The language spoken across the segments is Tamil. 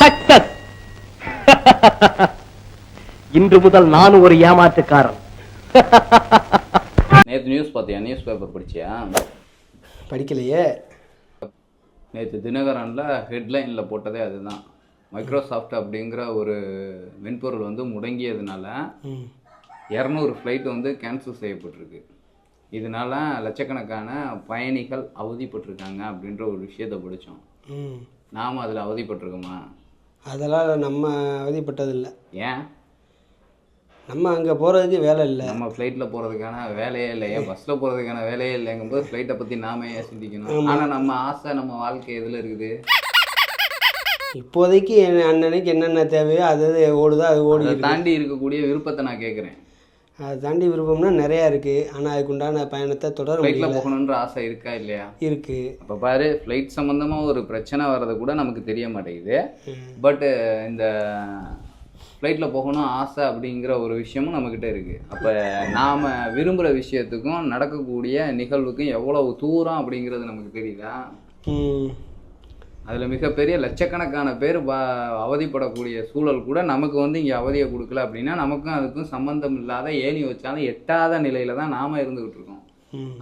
சக்சஸ் இன்று முதல் நானும் ஒரு ஏமாற்றுக்காரன். நேற்று நியூஸ் பார்த்தியா? நியூஸ் பேப்பர் படிச்சியா? படிக்கலையே. நேற்று தினகரனில் ஹெட்லைனில் போட்டதே அதுதான். மைக்ரோசாஃப்ட் அப்படிங்கிற ஒரு மென்பொருள் வந்து முடங்கியதுனால இரநூறு ஃப்ளைட் வந்து கேன்சல் செய்யப்பட்டிருக்கு. இதனால லட்சக்கணக்கான பயணிகள் அவதிப்பட்டிருக்காங்க அப்படின்ற ஒரு விஷயத்தை படித்தோம் நாம் அதில் அவதிப்பட்டிருக்கோமா? அதெல்லாம் நம்ம அவதிப்பட்டதில்லை. ஏன்? நம்ம அங்கே போகிறதுக்கு வேலை இல்லை. நம்ம ஃப்ளைட்டில் போகிறதுக்கான வேலையே இல்லை. ஏன்? பஸ்ஸில் போகிறதுக்கான வேலையே இல்லைங்கும்போது ஃப்ளைட்டை பற்றி நாம ஏன் சிந்திக்கணும் ஆனால் நம்ம ஆசை நம்ம வாழ்க்கை எதில் இருக்குது? இப்போதைக்கு என்ன- அன்னன்னைக்கு என்னென்ன தேவையோ அது அது ஓடுதோ அது ஓடி தாண்டி இருக்கக்கூடிய விருப்பத்தை நான் கேட்குறேன். அதை தாண்டி விருப்பம்னா நிறையா இருக்குது ஆனால் அதுக்குண்டான பயணத்தை தொடர ஃப்ளைட்டில் போகணுன்ற ஆசை இருக்கா இல்லையா? இருக்குது அப்போ பாரு ஃப்ளைட் சம்மந்தமாக ஒரு பிரச்சனை வர்றது கூட நமக்கு தெரிய மாட்டேங்குது. பட்டு இந்த ஃப்ளைட்டில் போகணும் ஆசை அப்படிங்கிற ஒரு விஷயமும் நம்மக்கிட்ட இருக்குது அப்போ நாம் விரும்புகிற விஷயத்துக்கும் நடக்கக்கூடிய நிகழ்வுக்கும் எவ்வளவு தூரம் அப்படிங்கிறது நமக்கு தெரியுதா அதில் மிகப்பெரிய லட்சக்கணக்கான பேர் பா அவதிப்படக்கூடிய சூழல் கூட நமக்கு வந்து இங்கே அவதியை கொடுக்கல அப்படின்னா நமக்கும் அதுக்கும் சம்மந்தம் இல்லாத ஏணி வச்சாலும் எட்டாத நிலையில தான் நாம் இருந்துக்கிட்டு இருக்கோம்.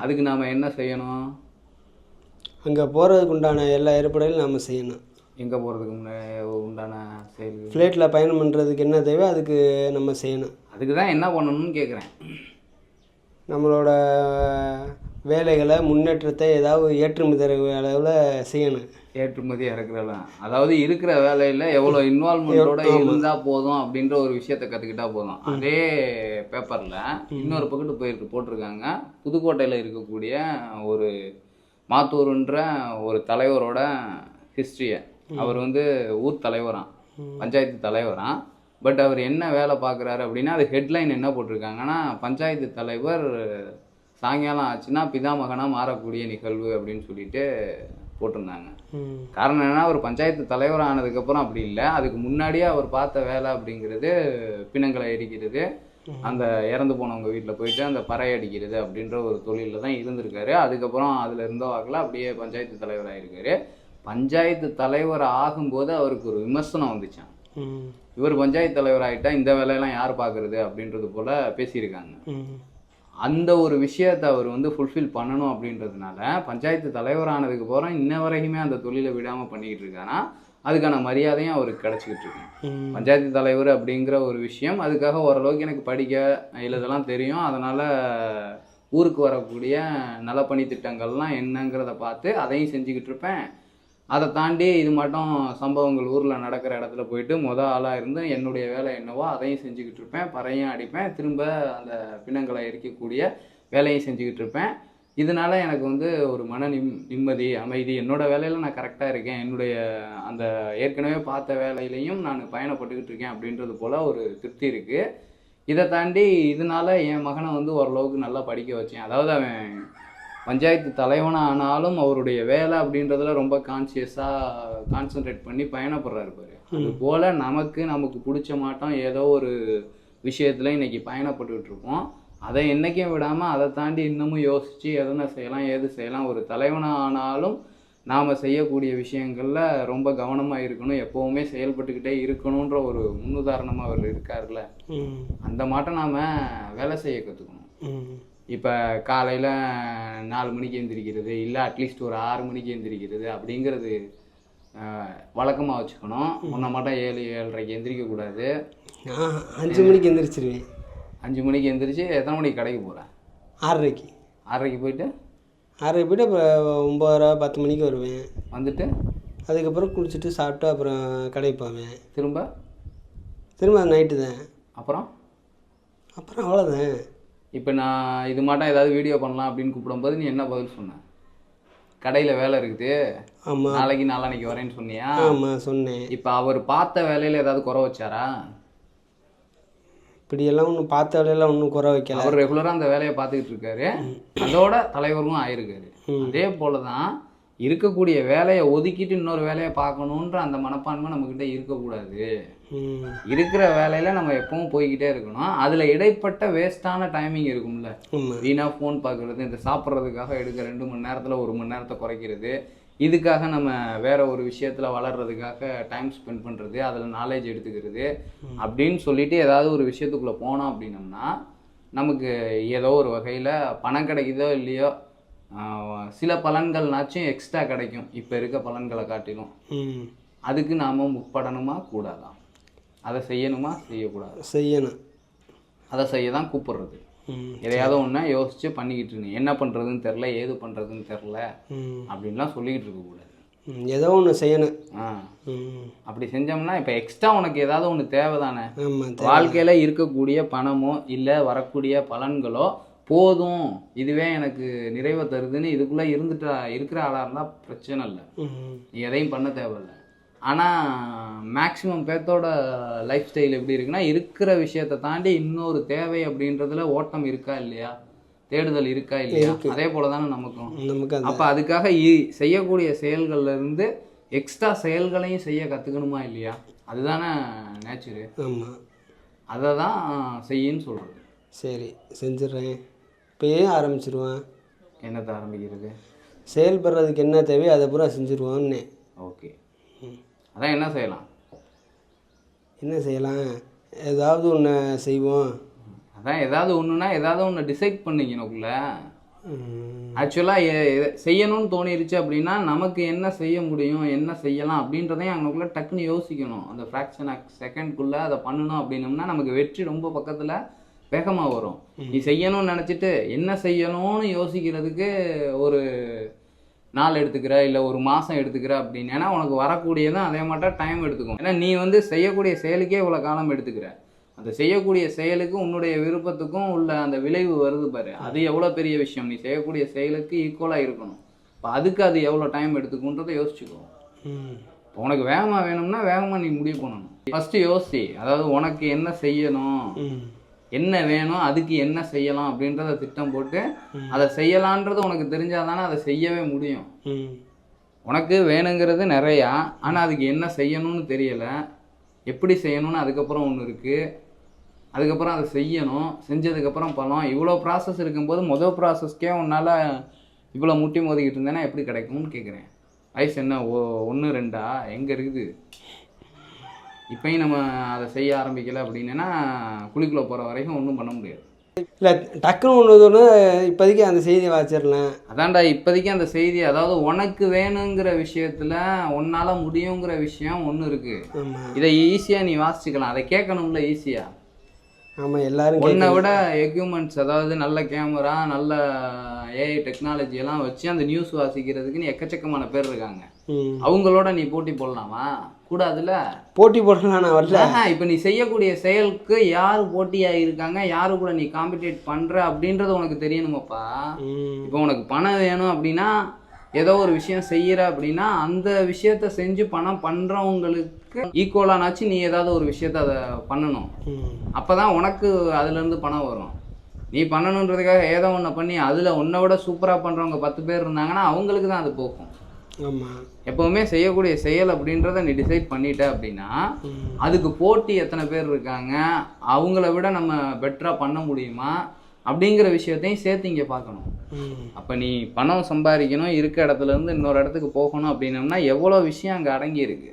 அதுக்கு நாம் என்ன செய்யணும்? அங்கே போகிறதுக்கு உண்டான எல்லா ஏற்பாடுகளும் நாம் செய்யணும். எங்கே போகிறதுக்கு முன்னே உண்டான செயல்கள் ஃப்ளைட்டில் பயணம் பண்ணுறதுக்கு என்ன தேவை அதுக்கு நம்ம செய்யணும். அதுக்கு தான் என்ன பண்ணணும்னு கேட்குறேன் நம்மளோட வேலைகளை முன்னேற்றத்தை ஏதாவது ஏற்றுமதி அளவில் செய்யணும். ஏற்றுமதி இறக்குறலாம் அதாவது இருக்கிற வேலையில் எவ்வளோ இன்வால்மெண்ட்டோட இருந்தால் போதும் அப்படின்ற ஒரு விஷயத்த கற்றுக்கிட்டா போதும். அதே பேப்பரில் இன்னொரு பக்கத்து போயிருக்கு போட்டிருக்காங்க. புதுக்கோட்டையில் இருக்கக்கூடிய ஒரு மாத்தூருன்ற ஒரு தலைவரோட ஹிஸ்ட்ரியை அவர் வந்து ஊர் தலைவராம் பஞ்சாயத்து தலைவராம். பட் அவர் என்ன வேலை பார்க்குறாரு அப்படின்னா அது ஹெட்லைன் என்ன போட்டிருக்காங்கன்னா பஞ்சாயத்து தலைவர் சாயங்காலம் ஆச்சுன்னா பிதாமகனாக மாறக்கூடிய நிகழ்வு அப்படின்னு சொல்லிட்டு போட்டிருந்தாங்க. காரணம் என்னன்னா அவர் பஞ்சாயத்து தலைவர் ஆனதுக்கப்புறம் அப்படி இல்லை. அதுக்கு முன்னாடியே அவர் பார்த்த வேலை அப்படிங்கிறது பிணங்களை எரிக்கிறது அந்த இறந்து போனவங்க வீட்டில் போயிட்டு அந்த பறை அடிக்கிறது அப்படின்ற ஒரு தொழிலில் தான் இருந்திருக்காரு. அதுக்கப்புறம் அதில் இருந்த வாக்கில் அப்படியே பஞ்சாயத்து தலைவர் ஆயிருக்காரு. பஞ்சாயத்து தலைவர் ஆகும்போது அவருக்கு ஒரு விமர்சனம் வந்துச்சான் இவர் பஞ்சாயத்து தலைவர் ஆகிட்டா இந்த வேலையெல்லாம் யார் பார்க்கறது அப்படின்றது போல பேசியிருக்காங்க. அந்த ஒரு விஷயத்தை அவர் வந்து ஃபுல்ஃபில் பண்ணணும் அப்படின்றதுனால பஞ்சாயத்து தலைவரானதுக்கு போகிறோம் இன்ன வரைக்குமே அந்த தொழிலை விடாமல் பண்ணிக்கிட்டு இருக்கானா அதுக்கான மரியாதையும் அவருக்கு கிடச்சிக்கிட்டு இருக்கு. பஞ்சாயத்து தலைவர் அப்படிங்கிற ஒரு விஷயம் அதுக்காக ஓரளவுக்கு எனக்கு படிக்க எழுதலாம் தெரியும். அதனால் ஊருக்கு வரக்கூடிய நலப்பணி திட்டங்கள்லாம் என்னங்கிறத பார்த்து அதையும் செஞ்சுக்கிட்டு இருப்பேன். அதை தாண்டி இது மட்டும் சம்பவங்கள் ஊரில் நடக்கிற இடத்துல போயிட்டு மொதல் ஆளாக இருந்து என்னுடைய வேலை என்னவோ அதையும் செஞ்சுக்கிட்டு இருப்பேன். பறையும் அடிப்பேன். திரும்ப அந்த பிணங்களை எரிக்கக்கூடிய வேலையும் செஞ்சுக்கிட்டு இருப்பேன். இதனால எனக்கு வந்து ஒரு மன நிம் நிம்மதி அமைதி. என்னோட வேலையில் நான் கரெக்டாக இருக்கேன். என்னுடைய அந்த ஏற்கனவே பார்த்த வேலையிலையும் நான் பயணப்பட்டுக்கிட்டு இருக்கேன் அப்படின்றது போல் ஒரு திருப்தி இருக்குது இதை தாண்டி இதனால என் மகனை வந்து ஓரளவுக்கு நல்லா படிக்க வச்சேன். அதாவது அவன் பஞ்சாயத்து தலைவனாக ஆனாலும் அவருடைய வேலை அப்படின்றதுல ரொம்ப கான்சியஸாக கான்சென்ட்ரேட் பண்ணி பயணப்படுறாரு பாரு. அது போல் நமக்கு நமக்கு பிடிச்ச மாட்டோம் ஏதோ ஒரு விஷயத்துல இன்னைக்கு பயணப்பட்டுக்கிட்டு இருக்கோம் அதை என்றைக்கும் விடாமல் அதை தாண்டி இன்னமும் யோசித்து எதனா செய்யலாம் ஏது செய்யலாம் ஒரு தலைவனாக ஆனாலும் நாம் செய்யக்கூடிய விஷயங்களில் ரொம்ப கவனமாக இருக்கணும். எப்போவுமே செயல்பட்டுக்கிட்டே இருக்கணுன்ற ஒரு முன்னுதாரணமாக அவர் இருக்கார்ல அந்த மாட்டம் நாம் வேலை செய்ய கற்றுக்கணும் இப்போ காலையில் நாலு மணிக்கு எந்திரிக்கிறது இல்லை அட்லீஸ்ட் ஒரு ஆறு மணிக்கு எந்திரிக்கிறது அப்படிங்கிறது வழக்கமாக வச்சுக்கணும். முன்ன மட்டும் ஏழு ஏழரைக்கு எந்திரிக்கக்கூடாது நான் அஞ்சு மணிக்கு எந்திரிச்சிருவேன். அஞ்சு மணிக்கு எந்திரிச்சு எத்தனை மணிக்கு கடைக்கு போகிறேன் ஆறரைக்கு. ஆறரைக்கு போயிட்டு? ஆறரைக்கு போய்ட்டு அப்புறம் ஒம்பதரை பத்து மணிக்கு வருவேன். வந்துட்டு? அதுக்கப்புறம் குளிச்சுட்டு சாப்பிட்டு அப்புறம் கடைக்கு போவேன். திரும்ப? திரும்ப நைட்டு தான். அப்புறம்? அப்புறம் அவ்வளோதான் இப்போ நான் இது மாட்டம் ஏதாவது வீடியோ பண்ணலாம் அப்படின்னு கூப்பிடும்போது நீ என்ன பதில் சொன்ன? கடையில் வேலை இருக்குது. ஆமாம் நாளைக்கு நாளான்னைக்கு வரேன்னு சொன்னியா? ஆமாம் சொன்னேன். இப்போ அவர் பார்த்த வேலையில் ஏதாவது குறை வச்சாரா? இப்படியெல்லாம் ஒன்றும் பார்த்த வேலையெல்லாம் ஒன்றும் குறை வைக்கல. அவர் ரெகுலராக அந்த வேலையை பார்த்துக்கிட்டு இருக்காரு. அதோட தலைவரும் ஆயிருக்காரு. அதே போல தான் இருக்கக்கூடிய வேலையை ஒதுக்கிட்டு இன்னொரு வேலையை பார்க்கணுன்ற அந்த மனப்பான்மை நம்மக்கிட்ட இருக்கக்கூடாது. இருக்கிற வேலையில நம்ம எப்பவும் போய்கிட்டே இருக்கணும். அதுல இடைப்பட்ட வேஸ்டான டைமிங் இருக்கும்ல. ஆமாம் வீணா ஃபோன் பார்க்கறது இந்த சாப்பிட்றதுக்காக எடுக்க ரெண்டு மணி நேரத்துல ஒரு மணி நேரத்தை குறைக்கிறது. இதுக்காக நம்ம வேற ஒரு விஷயத்துல வளர்றதுக்காக டைம் ஸ்பெண்ட் பண்றது அதில் நாலேஜ் எடுத்துக்கிறது. அப்படின்னு சொல்லிட்டு ஏதாவது ஒரு விஷயத்துக்குள்ள போனோம் அப்படின்னம்னா நமக்கு ஏதோ ஒரு வகையில பணம் கிடைக்குதோ இல்லையோ சில பலன்கள்னாச்சும் எக்ஸ்ட்ரா கிடைக்கும். இப்போ இருக்க பலன்களை காட்டிலும். அதுக்கு நாம முற்படணுமா கூடாதா? அதை செய்யணுமா? செய்யக்கூடாது? செய்யணும். அதை செய்ய தான் கூப்பிடுறது எதையாவது ஒன்றா யோசிச்சு பண்ணிக்கிட்டு இருங்க. என்ன பண்ணுறதுன்னு தெரில ஏது பண்ணுறதுன்னு தெரில அப்படின்லாம் சொல்லிக்கிட்டு இருக்கக்கூடாது ஏதோ ஒன்று செய்யணும். ஆ. அப்படி செஞ்சோம்னா இப்போ எக்ஸ்ட்ரா உனக்கு ஏதாவது ஒன்று தேவை தானே வாழ்க்கையில் இருக்கக்கூடிய பணமோ இல்லை வரக்கூடிய பலன்களோ போதும். இதுவே எனக்கு நிறைவை தருதுன்னு இதுக்குள்ளே இருந்துட்டா இருக்கிற ஆளாக இருந்தால் பிரச்சனை இல்லை. நீ எதையும் பண்ண தேவையில்ல. ஆனால் மேக்ஸிமம் பேர்த்தோட லைஃப் ஸ்டைல் எப்படி இருக்குன்னா இருக்கிற விஷயத்தை தாண்டி இன்னொரு தேவை அப்படின்றதுல ஓட்டம் இருக்கா இல்லையா? தேடுதல் இருக்கா இல்லையா? அதே போல தானே நமக்கும் அப்போ அதுக்காக செய்யக்கூடிய செயல்கள்ல இருந்து எக்ஸ்ட்ரா செயல்களையும் செய்ய கற்றுக்கணுமா இல்லையா? அதுதானே நேச்சரு ஆமாம் அதை தான் செய்யின்னு சொல்கிறது சரி செஞ்சிடுறேன். இப்போயே ஆரம்பிச்சிருவேன்? என்னத்தை ஆரம்பிக்கிறது? செயல்படுறதுக்கு என்ன தேவையோ அதை பூரா செஞ்சுருவோன்னே ஓகே. அதான் என்ன செய்யலாம்? என்ன செய்யலாம்? ஏதாவது ஒன்று செய்வோம். அதான் ஏதாவது ஒன்றுனா ஏதாவது ஒன்று டிசைட் பண்ணிக்கணுக்குள்ள ஆக்சுவலாக செய்யணும்னு தோணிருச்சு அப்படின்னா நமக்கு என்ன செய்ய முடியும் என்ன செய்யலாம் அப்படின்றதையும் அங்கனுக்குள்ள டக்குன்னு யோசிக்கணும். அந்த ஃப்ராக்ஷன் செகண்ட்குள்ளே அதை பண்ணணும் அப்படின்னம்னா நமக்கு வெற்றி ரொம்ப பக்கத்தில் வேகமாக வரும். நீ செய்யணும்னு நினச்சிட்டு என்ன செய்யணும்னு யோசிக்கிறதுக்கு ஒரு நாள் எடுத்துக்கிற இல்லை ஒரு மாதம் எடுத்துக்கிற அப்படின்னா. உனக்கு வரக்கூடியதும் அதே மாட்டம் டைம் எடுத்துக்கும். ஏன்னா நீ வந்து செய்யக்கூடிய செயலுக்கே இவ்வளோ காலம் எடுத்துக்கிற. அந்த செய்யக்கூடிய செயலுக்கு உன்னுடைய விருப்பத்துக்கும் உள்ள அந்த விளைவு வருது பாரு. அது எவ்வளோ பெரிய விஷயம். நீ செய்யக்கூடிய செயலுக்கு ஈக்குவலாக இருக்கணும். இப்போ அதுக்கு அது எவ்வளோ டைம் எடுத்துக்குன்றதை யோசிச்சுக்கோ. இப்போ உனக்கு வேகமாக வேணும்னா வேகமாக நீ முடிவு பண்ணணும். ஃபஸ்ட்டு யோசி. அதாவது உனக்கு என்ன செய்யணும்? என்ன வேணும் அதுக்கு என்ன செய்யலாம் அப்படின்றத திட்டம் போட்டு அதை செய்யலான்றது உனக்கு தெரிஞ்சாதானே அதை செய்யவே முடியும். உனக்கு வேணுங்கிறது நிறையா ஆனால் அதுக்கு என்ன செய்யணும்னு தெரியலை. எப்படி செய்யணும்னு அதுக்கப்புறம் ஒன்று இருக்குது அதுக்கப்புறம் அதை செய்யணும் செஞ்சதுக்கப்புறம் பழம் இவ்வளோ ப்ராசஸ் இருக்கும்போது மொதல் ப்ராசஸ்க்கே உன்னால் இவ்வளோ முட்டி மோதிக்கிட்டு இருந்தேன்னா எப்படி கிடைக்கும்னு கேட்குறேன் வயசு என்ன ஓ ஒன்று ரெண்டா? எங்கே இருக்குது? இப்பயும் நம்ம அதை செய்ய ஆரம்பிக்கல அப்படின்னா குழிக்குள்ளே போகிற வரைக்கும் ஒன்றும் பண்ண முடியாது. இல்லை டக்குன்னு ஒன்று ஒன்று இப்போதைக்கு அந்த செய்தியை வாச்சிடலாம் அதான்டா இப்போதைக்கு அந்த செய்தி அதாவது உனக்கு வேணுங்கிற விஷயத்துல உன்னால முடியுங்கிற விஷயம் ஒன்று இருக்கு. ஆமாம் இதை ஈஸியா நீ வாசிச்சுக்கலாம். அதை கேட்கணும்ல ஈஸியா ஆமாம் எல்லாரும் உன்னை விட எக்யூப்மெண்ட்ஸ் அதாவது நல்ல கேமரா நல்ல ஏஐ டெக்னாலஜி எல்லாம் வச்சு அந்த நியூஸ் வாசிக்கிறதுக்குன்னு எக்கச்சக்கமான பேர் இருக்காங்க. அவங்களோட நீ போட்டி போடலாமா? கூடாதுல்ல? போட்டி போடலாம் நான் வரல. இப்ப நீ செய்யக்கூடிய செயலுக்கு யார் போட்டியா இருக்காங்க? யாரு கூட நீ காம்படிட் பண்ற? அப்படின்றது உனக்கு தெரியணுமாப்பா. இப்போ உனக்கு பணம் வேணும் அப்படின்னா ஏதோ ஒரு விஷயம் செய்யற அப்படின்னா அந்த விஷயத்த செஞ்சு பணம் பண்றவங்களுக்கு ஈக்குவலானாச்சும் நீ ஏதாவது ஒரு விஷயத்த அதை பண்ணணும். ம். அப்பதான் உனக்கு அதுல இருந்து பணம் வரும். நீ பண்ணணுன்றதுக்காக ஏதோ ஒன்று பண்ணி அதுல உன்னை விட சூப்பரா பண்றவங்க பத்து பேர் இருந்தாங்கன்னா அவங்களுக்கு தான் அது போகும் ஆமாம் எப்பவுமே செய்யக்கூடிய செயல் அப்படின்றத நீ டிசைட் பண்ணிட்ட அப்படின்னா அதுக்கு போட்டி எத்தனை பேர் இருக்காங்க அவங்கள விட நம்ம பெட்டரா பண்ண முடியுமா அப்படிங்கிற விஷயத்தையும் சேர்த்து இங்கே பார்க்கணும். அப்போ நீ பணம் சம்பாதிக்கணும் இருக்க இடத்துல இருந்து இன்னொரு இடத்துக்கு போகணும் அப்படின்னம்னா எவ்வளோ விஷயம் அங்கே அடங்கி இருக்கு.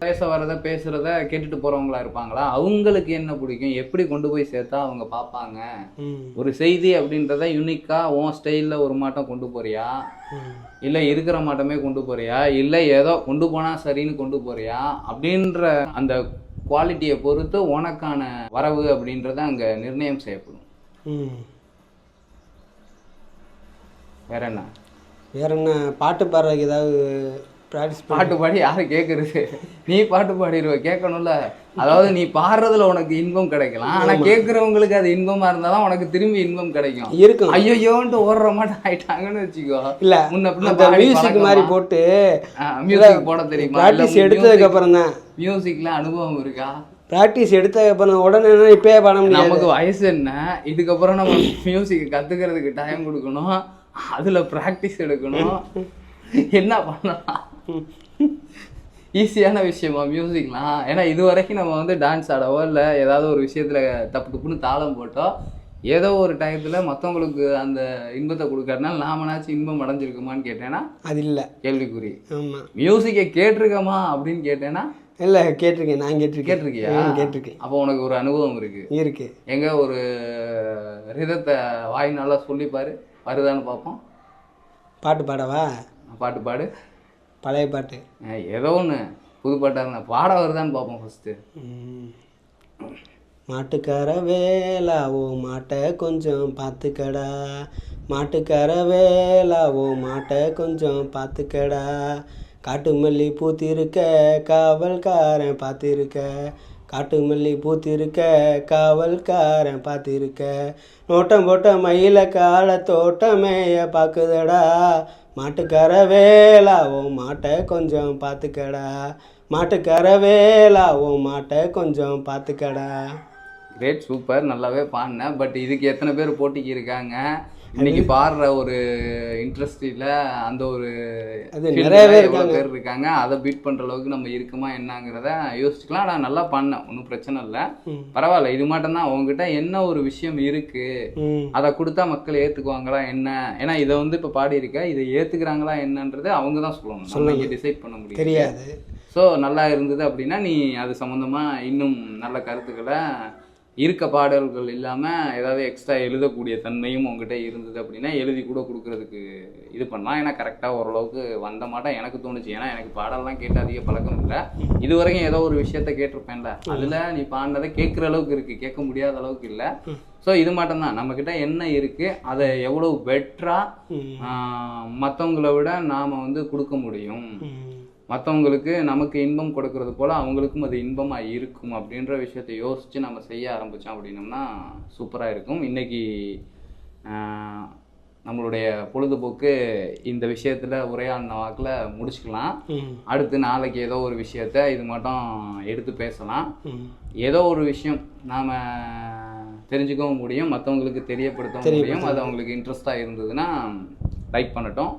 பேச வரத பேசுறத கேட்டுட்டு போறவங்களா இருப்பாங்களா? அவங்களுக்கு என்ன பிடிக்கும்? எப்படி கொண்டு போய் சேர்த்தா அவங்க பார்ப்பாங்க? ஒரு செய்தி அப்படின்றத யூனிக்கா உன் ஸ்டைலில் ஒரு மாட்டம் கொண்டு போறியா? இல்லை இருக்கிற மாட்டமே கொண்டு போறியா? இல்லை ஏதோ கொண்டு போனா சரின்னு கொண்டு போறியா? அப்படின்ற அந்த குவாலிட்டியை பொறுத்து உனக்கான வரவு அப்படின்றத அங்கே நிர்ணயம் செய்யப்படும். வேற என்ன வேற என்ன பாட்டு பாடுறதுக்கு ஏதாவது ப்ராக்டிஸ் பாட்டு பாடி யாரு கேட்கறது நீ பாட்டு பாடிடுவ கேட்கணும்ல அதாவது நீ பாடுறதுல உனக்கு இன்பம் கிடைக்கலாம். ஆனா கேட்கறவங்களுக்கு அது இன்பமா இருந்தாதான் உனக்கு திரும்பி இன்பம் கிடைக்கும். இருக்கும். ஐயோயோன்ட்டு ஓடுற மாட்டோம் ஆயிட்டாங்கன்னு வச்சுக்கோ. இல்ல முன்ன பின்ன மியூசிக்? மாதிரி போட்டு மியூசிக் போட தெரியுமா? ப்ராக்டிஸ் எடுத்ததுக்கு அப்புறம் தான் மியூசிக்ல அனுபவம் இருக்கா? ப்ராக்டிஸ் எடுத்ததுக்கு அப்புறம் உடனே இப்பயே பாட முடியாது. நமக்கு வயசு என்ன? இதுக்கப்புறம் நம்ம மியூசிக் கத்துக்கிறதுக்கு டைம் கொடுக்கணும். அதுல பிராக்டிஸ் எடுக்கணும். என்ன பண்ணலாம்? ஈஸியான விஷயமா மியூசிக்லாம் ஏன்னா இது வரைக்கும் நம்ம வந்து டான்ஸ் ஆடவோ இல்லை ஏதாவது ஒரு விஷயத்துல தப்பு தப்புன்னு தாளம் போட்டோ ஏதோ ஒரு டயத்துல மத்தவங்களுக்கு அந்த இன்பத்தை கொடுக்கறதுனால நாமனாச்சும் இன்பம் அடைஞ்சிருக்குமான்னு கேட்டேன்னா அது இல்லை. கேள்விக்குறி. ஆமாம் மியூசிக்கை கேட்டிருக்கமா அப்படின்னு கேட்டேன்னா இல்லை கேட்டிருக்கேன் நான் கேட்டிருக்கேன். கேட்டிருக்கியா? கேட்டிருக்கேன். அப்போ உனக்கு ஒரு அனுபவம் இருக்கு. இருக்கு. எங்க ஒரு ரிதத்தை வாய் நல்லா சொல்லி பாரு வருதான்னு பார்ப்போம். பாட்டு பாடவா? பாட்டு பாடு. பழைய பாட்டு. ஏதோ ஒன்று புது பாட்டாக இருந்தா பாட வருதான்னு பார்ப்போம் ஃபஸ்ட்டு. மாட்டுக்கார வேலாவோ மாட்டை கொஞ்சம் பார்த்துக்கடா மாட்டுக்கார வேலாவோ மாட்டை கொஞ்சம் பார்த்துக்கடா காட்டு மல்லி பூத்திருக்க காவல்காரன் பார்த்திருக்க. காட்டு மல்லி பூத்திருக்க காவல்காரன் பார்த்திருக்க. நோட்டம் போட்ட மயில கால தோட்டமேய பார்க்குதடா. மாட்டுக்கார வேலாவோ மாட்டை கொஞ்சம் பார்த்துக்கடா. மாட்டுக்கார வேலாவோ மாட்டை கொஞ்சம் பார்த்துக்கடா. கிரேட் சூப்பர் நல்லாவே பாடினேன். பட் இதுக்கு எத்தனை பேர் போட்டிக்கு இருக்காங்க? இன்னைக்கு பாடுற ஒரு இன்ட்ரெஸ்டில் அந்த ஒரு நிறைய பேர் இருக்காங்க. அதை பீட் பண்ற அளவுக்கு நம்ம இருக்குமா என்னங்கிறத யோசிச்சுக்கலாம். நான் நல்லா பண்ணேன். ஒன்றும் பிரச்சனை இல்லை. பரவாயில்ல இது மட்டும் தான் உங்ககிட்ட என்ன ஒரு விஷயம் இருக்கு அதை கொடுத்தா மக்கள் ஏத்துக்குவாங்களா என்ன? ஏன்னா இதை வந்து இப்போ பாடியிருக்க இதை ஏத்துக்கிறாங்களா என்னன்றது அவங்க தான் சொல்லணும். இங்கே டிசைட் பண்ண முடியும் தெரியாது. ஸோ நல்லா இருந்தது அப்படின்னா நீ அது சம்மந்தமா இன்னும் நல்ல கருத்துக்களை இருக்க பாடல்கள் இல்லாமல் ஏதாவது எக்ஸ்ட்ரா எழுதக்கூடிய தன்மையும் உங்ககிட்ட இருந்தது அப்படின்னா எழுதி கூட கொடுக்கறதுக்கு இது பண்ணலாம். ஏன்னா கரெக்டாக ஓரளவுக்கு வந்த மாட்டேன் எனக்கு தோணுச்சு. ஏன்னா எனக்கு பாடல்லாம் கேட்டு அதிக பழக்கம் இல்லை. இது வரைக்கும் ஏதோ ஒரு விஷயத்த கேட்டிருப்பேன்ல. அதில் நீ பாடினதை கேட்குற அளவுக்கு இருக்குது கேட்க முடியாத அளவுக்கு இல்லை. ஸோ இது மட்டும்தான். நம்மக்கிட்ட என்ன இருக்குது அதை எவ்வளோ பெட்டராக மற்றவங்கள விட நாம் வந்து கொடுக்க முடியும். மற்றவங்களுக்கு நமக்கு இன்பம் கொடுக்கறது போல அவங்களுக்கும் அது இன்பமாக இருக்கும் அப்படின்ற விஷயத்தை யோசித்து நம்ம செய்ய ஆரம்பித்தோம் அப்படின்னம்னா சூப்பராக இருக்கும். இன்னைக்கு ஆஹ், நம்மளுடைய பொழுதுபோக்கு இந்த விஷயத்தில் உரையாடின வாக்கில் முடிச்சுக்கலாம். அடுத்து நாளைக்கு ஏதோ ஒரு விஷயத்த இது மட்டும் எடுத்து பேசலாம். ஏதோ ஒரு விஷயம் நாம் தெரிஞ்சுக்கவும் முடியும் மற்றவங்களுக்கு தெரியப்படுத்தவும் முடியும். அது அவங்களுக்கு இன்ட்ரெஸ்டாக இருந்ததுன்னா லைக் பண்ணட்டும்.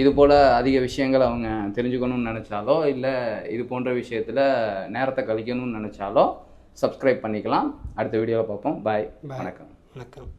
இது போல் அதிக விஷயங்கள் அவங்க தெரிஞ்சுக்கணும்னு நினச்சாலோ இல்லை இது போன்ற விஷயத்தில் நேரத்தை கழிக்கணும்னு நினச்சாலோ சப்ஸ்கிரைப் பண்ணிக்கலாம். அடுத்த வீடியோவில் பார்ப்போம். பாய். வணக்கம். வணக்கம்.